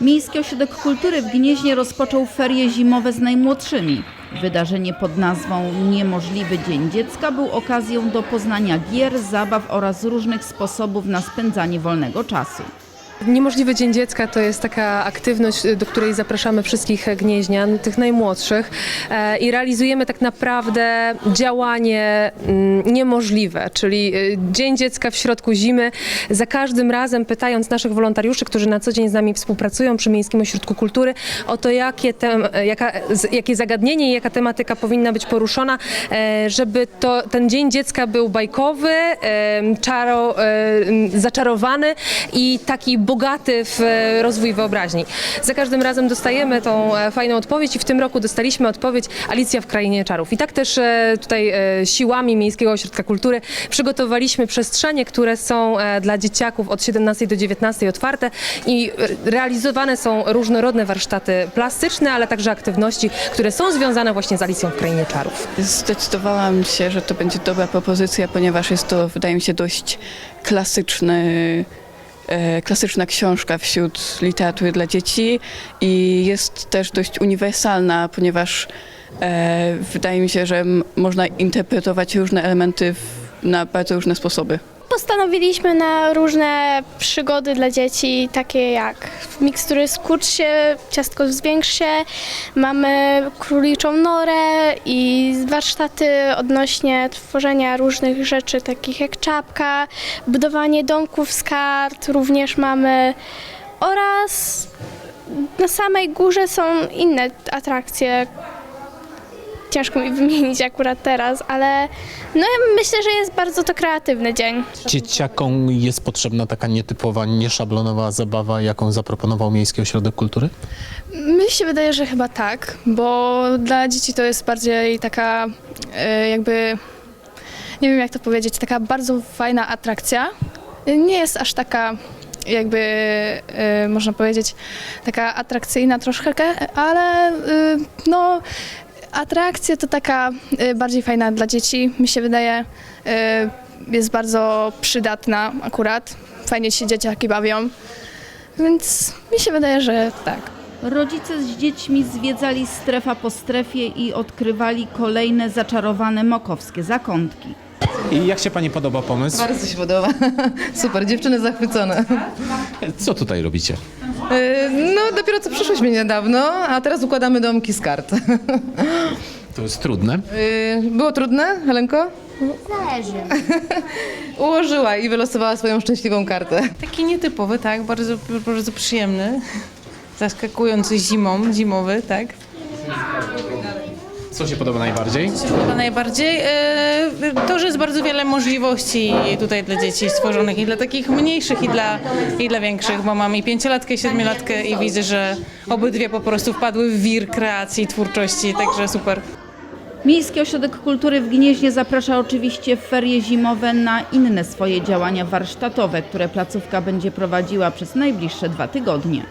Miejski Ośrodek Kultury w Gnieźnie rozpoczął ferie zimowe z najmłodszymi. Wydarzenie pod nazwą Niemożliwy Dzień Dziecka był okazją do poznania gier, zabaw oraz różnych sposobów na spędzanie wolnego czasu. Niemożliwy Dzień Dziecka to jest taka aktywność, do której zapraszamy wszystkich gnieźnian, tych najmłodszych e, i realizujemy tak naprawdę działanie mm, niemożliwe, czyli e, Dzień Dziecka w środku zimy. Za każdym razem pytając naszych wolontariuszy, którzy na co dzień z nami współpracują przy Miejskim Ośrodku Kultury, o to jakie, tem, jaka, jakie zagadnienie i jaka tematyka powinna być poruszona, e, żeby to, ten Dzień Dziecka był bajkowy, czaro, zaczarowany i taki bogaty w e, rozwój wyobraźni. Za każdym razem dostajemy tą e, fajną odpowiedź i w tym roku dostaliśmy odpowiedź Alicja w Krainie Czarów. I tak też e, tutaj siłami Miejskiego Ośrodka Kultury przygotowaliśmy przestrzenie, które są dla dzieciaków od 17 do 19 otwarte i realizowane są różnorodne warsztaty plastyczne, ale także aktywności, które są związane właśnie z Alicją w Krainie Czarów. Zdecydowałam się, że to będzie dobra propozycja, ponieważ jest to, wydaje mi się, dość klasyczny, klasyczna książka wśród literatury dla dzieci i jest też dość uniwersalna, ponieważ e, wydaje mi się, że można interpretować różne elementy na bardzo różne sposoby. Postanowiliśmy na różne przygody dla dzieci, takie jak mikstury skurcz się, ciastko zwiększ się, mamy króliczą norę i warsztaty odnośnie tworzenia różnych rzeczy, takich jak czapka, budowanie domków z kart, również mamy oraz na samej górze są inne atrakcje. Ciężko mi wymienić akurat teraz, ale no ja myślę, że jest bardzo to kreatywny dzień. Dzieciakom jest potrzebna taka nietypowa, nieszablonowa zabawa, jaką zaproponował Miejski Ośrodek Kultury? Mi się wydaje, że chyba tak, bo dla dzieci to jest bardziej taka e, jakby, nie wiem jak to powiedzieć, taka bardzo fajna atrakcja. Nie jest aż taka jakby, e, można powiedzieć, taka atrakcyjna troszkę, ale e, no atrakcja to taka e, bardziej fajna dla dzieci, mi się wydaje, e, jest bardzo przydatna akurat. Fajnie się dzieciaki bawią, więc mi się wydaje, że tak. Rodzice z dziećmi zwiedzali strefa po strefie i odkrywali kolejne zaczarowane mokowskie zakątki. I jak się Pani podoba pomysł? Bardzo się podoba. Super, dziewczyny zachwycone. Co tutaj robicie? Yy, No, dopiero co przyszłyśmy niedawno, a teraz układamy domki z kart. To jest trudne. Yy, Było trudne, Helenko? Zależy. Ułożyła i wylosowała swoją szczęśliwą kartę. Taki nietypowy, tak, bardzo, bardzo przyjemny. Zaskakujący zimą, zimowy, tak. Co się podoba najbardziej? Chyba najbardziej e, to, że jest bardzo wiele możliwości tutaj dla dzieci stworzonych i dla takich mniejszych i dla, i dla większych, bo mam i pięciolatkę i siedmiolatkę i widzę, że obydwie po prostu wpadły w wir kreacji, twórczości, także super. Miejski Ośrodek Kultury w Gnieźnie zaprasza oczywiście w ferie zimowe na inne swoje działania warsztatowe, które placówka będzie prowadziła przez najbliższe dwa tygodnie.